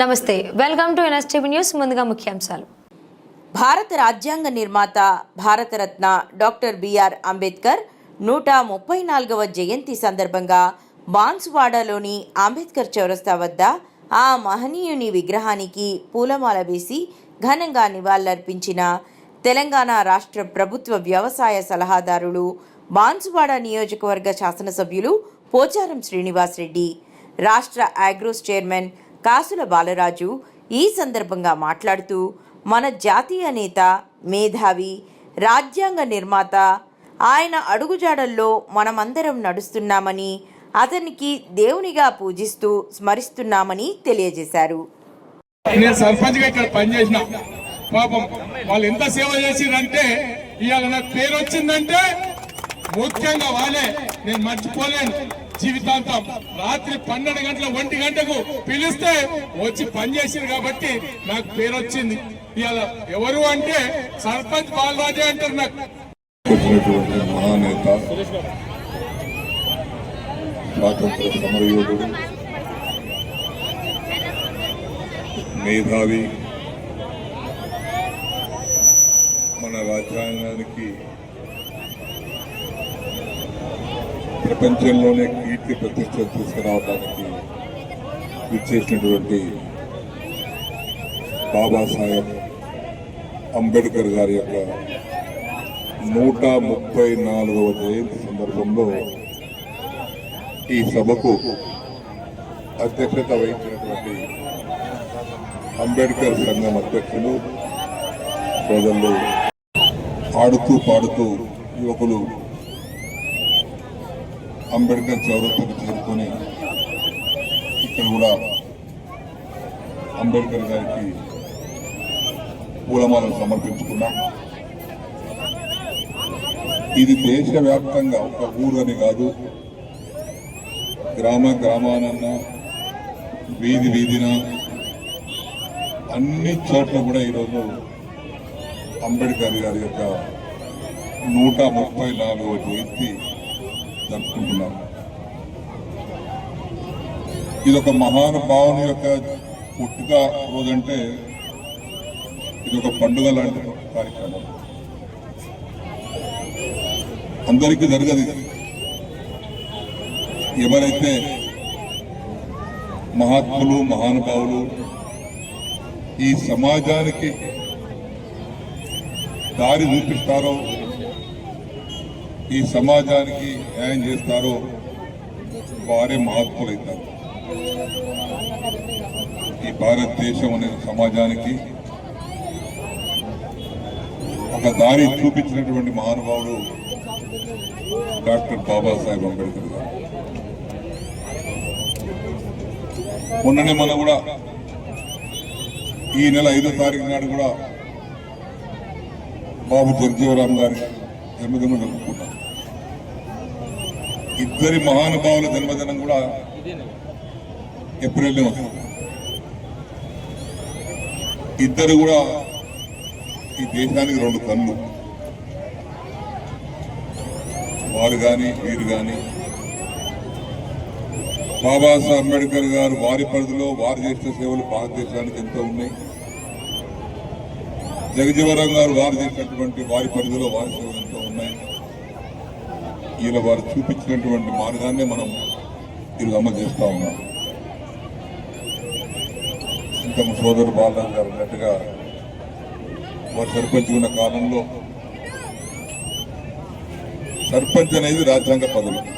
నమస్తే welcome to NSTV news ముందుగా ముఖ్యాంశాలు. భారత రాజ్యాంగ నిర్మాత భారతరత్న డాక్టర్ బిఆర్ అంబేద్కర్ నూట ముప్పై నాలుగవ జయంతి సందర్భంగా బాన్సువాడలోని అంబేద్కర్ చౌరస్తా వద్ద ఆ మహనీయుని విగ్రహానికి పూలమాల వేసి ఘనంగా నివాళులర్పించిన తెలంగాణ రాష్ట్ర ప్రభుత్వ వ్యవసాయ సలహాదారులు బాన్సువాడ నియోజకవర్గ శాసనసభ్యులు పోచారం శ్రీనివాస్ రెడ్డి రాష్ట్ర ఆగ్రోస్ చైర్మన్ కాసుల బాలరాజు ఈ సందర్భంగా మాట్లాడుతూ మన జాతీయ నేత మేధావి రాజ్యాంగ నిర్మాత ఆయన అడుగుజాడల్లో మనమందరం నడుస్తున్నామని అతనికి దేవునిగా పూజిస్తూ స్మరిస్తున్నామని తెలియజేశారు. నేను సర్పంచ్గా ఇక్కడ పనిచేసిన పాపం వాళ్ళు ఎంత సేవ చేసిరంటే ఇవాళ నాకు పేరు వచ్చిందంటే ముఖ్యంగా వాళ్ళే నేను మర్చిపోలేను. జీవితాంతం రాత్రి పన్నెండు గంటల ఒంటి గంటకు పిలిస్తే వచ్చి పనిచేసింది కాబట్టి నాకు పేరు వచ్చింది. ఇవాళ ఎవరు అంటే సర్పంచ్ బాలరాజే అంటారు నాకు. మహానేత స్వాతంత్ర సమరయోధుడు మేధావి మన రాజ్యాంగానికి ప్రపంచంలోనే కీర్తి ప్రతిష్టలు తీసుకురావడానికి ఇచ్చేసినటువంటి బాబాసాహెబ్ అంబేద్కర్ గారి యొక్క నూట ముప్పై నాలుగవ జయంతి సందర్భంలో ఈ సభకు అధ్యక్షత వహించినటువంటి అంబేద్కర్ సంఘం అధ్యక్షులు సోదరులు ఆడుతూ పాడుతూ యువకులు అంబేద్కర్ చౌరస్తకు చేరుకొని ఇక్కడ కూడా అంబేద్కర్ గారికి పూలమాలను సమర్పించుకున్నాం. ఇది దేశవ్యాప్తంగా ఒక ఊరు అని కాదు. గ్రామ గ్రామానన్న వీధి వీధిన అన్ని చోట్ల కూడా ఈరోజు అంబేద్కర్ గారి యొక్క నూట ముప్పై నాలుగవ జయంతి జరుపుకుంటున్నాం. ఇది ఒక మహానుభావుని యొక్క పుట్టుక రోజంటే ఇది ఒక పండుగ లాంటి కార్యక్రమం. అందరికీ జరగదు ఎవరైతే మహాత్ములు మహానుభావులు ఈ సమాజానికి దారి చూపిస్తారో ఈ సమాజానికి న్యాయం చేస్తారో వారే మహాత్ములైతారు ఈ భారతదేశం అనే సమాజానికి ఒక దారి చూపించినటువంటి మహానుభావుడు డాక్టర్ బాబాసాహెబ్ అంబేద్కర్ గారు. మొన్ననే మనం కూడా ఈ నెల ఐదో తారీఖు నాడు కూడా బాబు జగజీవరామ్ గారి జన్మదినం జరుపుకుంటాం ఇద్దరి మహానుభావుల జన్మదినం కూడా ఏప్రిల్ వస్తుంది. ఇద్దరు కూడా ఈ దేశానికి రెండు కన్ను వారు కానీ వీరు కానీ బాబాసాహెబ్ అంబేద్కర్ గారు వారి పరిధిలో వారు చేసిన సేవలు భారతదేశానికి ఎంతో ఉన్నాయి. జగజీవరాం గారు వారు చేసినటువంటి వారి పరిధిలో వారి సేవలు ఈయన వారు చూపించినటువంటి మార్గాన్ని మనం ఈరోజు అమలు చేస్తా ఉన్నాం. ఇంకా సోదరు బాలరాజు గారు అన్నట్టుగా వారు సర్పంచ్ ఉన్న కాలంలో సర్పంచ్ అనేది రాజ్యాంగ పదవి.